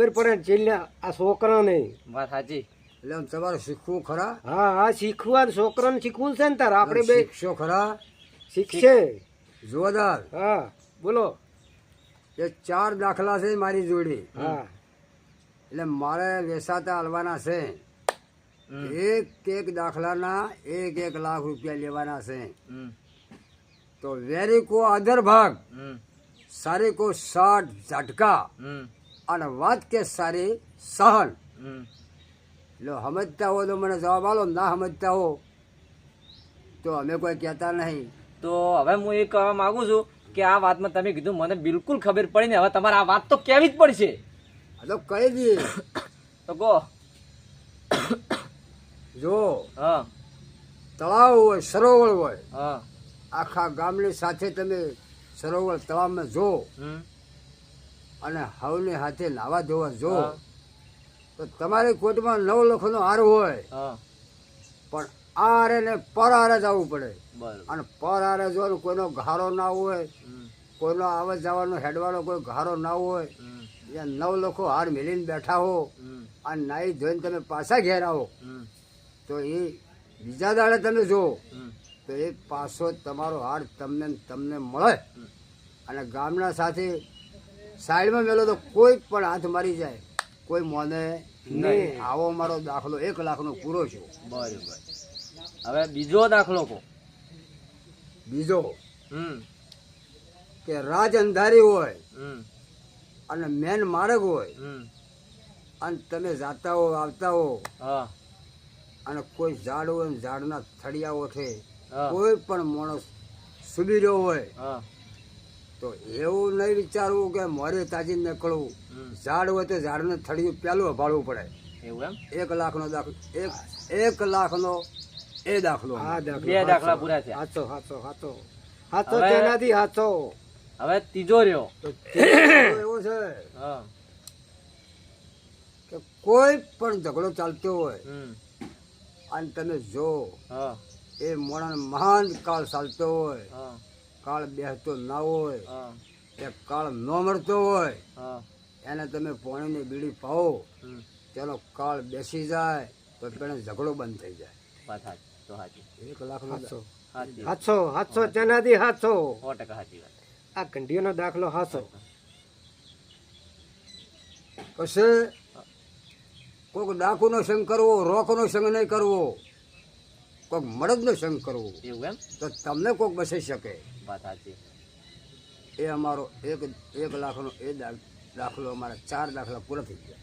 ખબર પડે છેલ્લે આ છોકરાને. વાત સાચી એટલે આમ તમારે શીખવું ખરા? હા હા શીખવા છોકરાને શીખવું છે ને તાર. આપણે બે શીખશો ખરા? શીખશે. જોરદાર. હા બોલો. એ ચાર દાખલા છે મારી જોડે. હા. એટલે મારે વેસાતા હાલવાના છે. એક એક દાખલાના એક એક લાખ રૂપિયા લેવાના છે. હમ. તો વેરી કો અધર ભાગ. હમ. સારી કો સાઠ ઝટકા. હમ. અને વાત કે સારી સહન. હમ. એટલે સમજતા હો તો મને જવાબ આલો ના સમજતા હો તો અમે કોઈ કહેતા નહીં. તો હવે હું એ કહેવા માંગુ છું કે આ વાતમાં તમે કીધું મને બિલકુલ ખબર પડી ને હવે તમારે આ વાત તો કેવી જ પડશે. તો કહી દઈએ. તો કહો. જો હા. તળાવ હોય સરોવર હોય હા. આખા ગામની સાથે તમે સરોવર તળાવમાં જો. અને હવની હાથે નાવા ધોવા જો. તો તમારી કોર્ટમાં નવ લખનો હાર હોય. પણ આ હારે ને પર હારે જવું પડે અને પર હારે જો કોઈનો ઘારો ના હોય. કોઈનો આવત જવાનો હેડવાનો કોઈ ઘારો ના હોય. જ્યાં નવ લખો હાર મેલીને બેઠા હો. અને નાઈ ધોઈને તમે પાછા ઘેર આવો. તો એ બીજા દાડે તમે જો. તો એ પાછો તમારો હાર તમને તમને મળે. અને ગામના સાથે સાઈડમાં મેલો તો કોઈ પણ હાથ મારી જાય. કોઈ મોને નહીં. આવો મારો દાખલો એક લાખનો પૂરો છે. બરાબર. હવે બીજો દાખલો કહો. બીજો. કે રાજ અંધારી હોય અને મેન માર્ગ હોય અને તમે જાતા હો આવતા હો અને કોઈ ઝાડ હોય ઝાડના થળિયાઓ છે. કોઈ પણ માણસ સુબી રહ્યો હોય હા. તો એવું નહીં વિચારવું કે મોરે તાજી નીકળવું ઝાડ હોય તો ઝાડને થળિયું પેલું ભાડવું પડે. એવું એમ? એક લાખનો દાખલો એક એક લાખનો એ દાખલો. હા દાખલો બે દાખલા પૂરા છે હાચો હાથો હાથો. હાથો તેનાથી હાથો. હવે ત્રીજો રહ્યો. તો એવો છે. હા. કે કોઈ પણ ઝઘડો ચાલતો હોય હમ. અને તમે જો હા. એ મોણા મહાન કાળ ચાલતો હોય હા. કાળ બેસતો ના હોય કે કાળ ન મળતો હોય હા. એને તમે પોણીની બીડી પાવો હમ. તેનો કાળ બેસી જાય તો તેને ઝઘડો બંધ થઈ જાય. એક હાચો. સાચી હાચો હાચો તેનાથી હાચો. સો ટકા સાચી વાત. આ ઘંટીઓનો દાખલો હાથો પછી કોઈક ડાકુનો સંગ કરવો રોકનો સંગ નહીં કરવો. કોઈક મળદનો સંગ કરવો. એવું એમ? તો તમને કોઈક બસી શકે. વાત સાચી. એ અમારો એક એક લાખનો એ દાખલો અમારા ચાર દાખલા પૂરા થઈ ગયા.